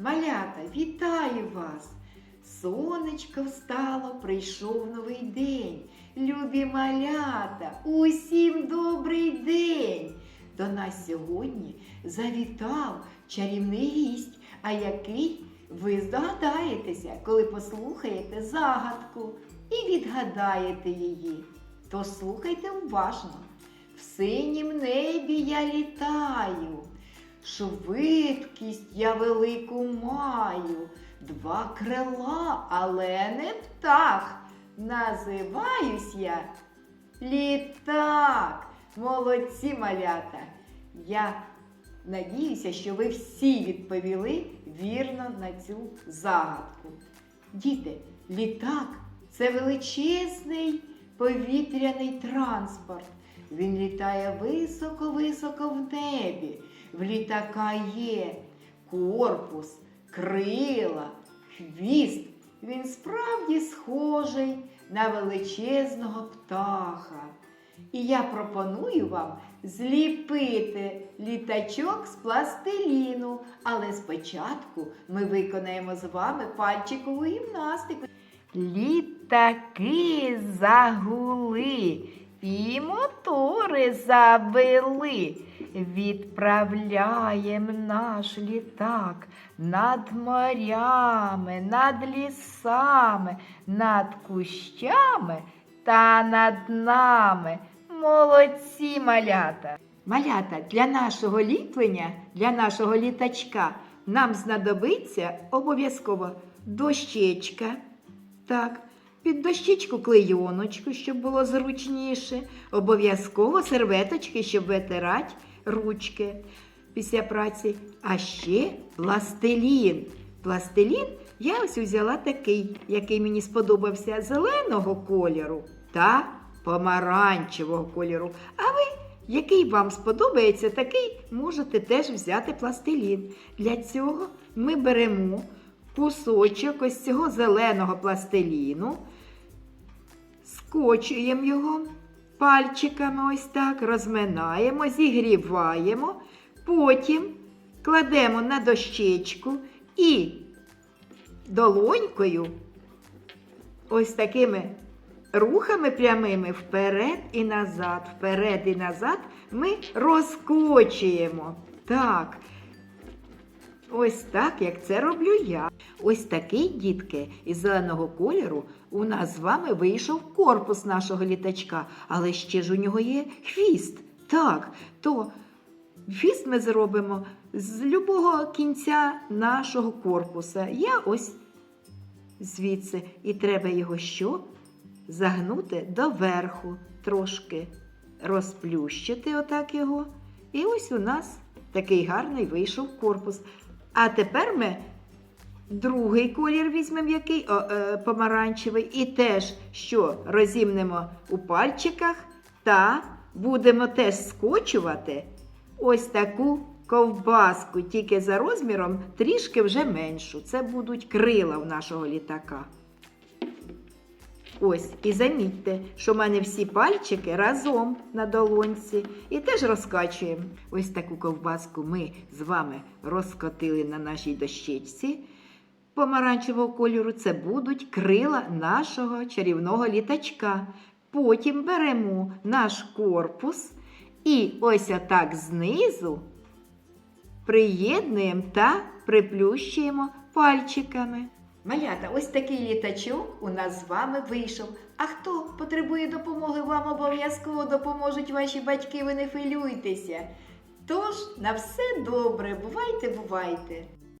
Малята, вітаю вас! Сонечко встало, прийшов новий день. Любі малята, усім добрий день! До нас сьогодні завітав чарівний гість, а який ви здогадаєтеся, коли послухаєте загадку і відгадаєте її. То слухайте уважно. В синім небі я літаю, швидкість я велику маю, два крила, але не птах. Називаюсь я літак. Молодці малята. Я надіюся, що ви всі відповіли вірно на цю загадку. Діти, літак це величезний повітряний транспорт. Він літає високо-високо в небі. В літака є корпус, крила, хвіст. Він справді схожий на величезного птаха. І я пропоную вам зліпити літачок з пластиліну. Але спочатку ми виконаємо з вами пальчикову гімнастику. Літаки загули і мотори завели. Відправляєм наш літак над морями, над лісами, над кущами та над нами. Молодці малята! Малята, для нашого ліплення, для нашого літачка нам знадобиться обов'язково дощечка. Так, під дощечку клейоночку, щоб було зручніше. Обов'язково серветочки, щоб витирати ручки після праці. А ще пластилін. Пластилін я ось взяла такий, який мені сподобався, зеленого кольору та помаранчевого кольору. А ви, який вам сподобається, такий можете теж взяти пластилін. Для цього ми беремо кусочок ось цього зеленого пластиліну, скочуємо його пальчиками ось так, розминаємо, зігріваємо, потім кладемо на дощечку і долонькою ось такими рухами прямими вперед і назад, вперед і назад ми розкочуємо. Так. Ось так, як це роблю я. Ось такий, дітки, із зеленого кольору у нас з вами вийшов корпус нашого літачка, але ще ж у нього є хвіст. Так, то хвіст ми зробимо з любого кінця нашого корпуса. Я ось звідси. І треба його що? Загнути доверху, трошки розплющити отак його. І ось у нас такий гарний вийшов корпус. А тепер ми другий колір візьмемо, який о, е, помаранчевий, і теж що розімнемо у пальчиках та будемо теж скочувати ось таку ковбаску, тільки за розміром трішки вже меншу. Це будуть крила в нашого літака. Ось, і замітьте, що в мене всі пальчики разом на долонці. І теж розкачуємо. Ось таку ковбаску ми з вами розкотили на нашій дощечці помаранчевого кольору. Це будуть крила нашого чарівного літачка. Потім беремо наш корпус і ось отак знизу приєднуємо та приплющуємо пальчиками. Малята, ось такий літачок у нас з вами вийшов. А хто потребує допомоги, вам обов'язково допоможуть ваші батьки, ви не хвилюйтеся. Тож, на все добре, бувайте, бувайте!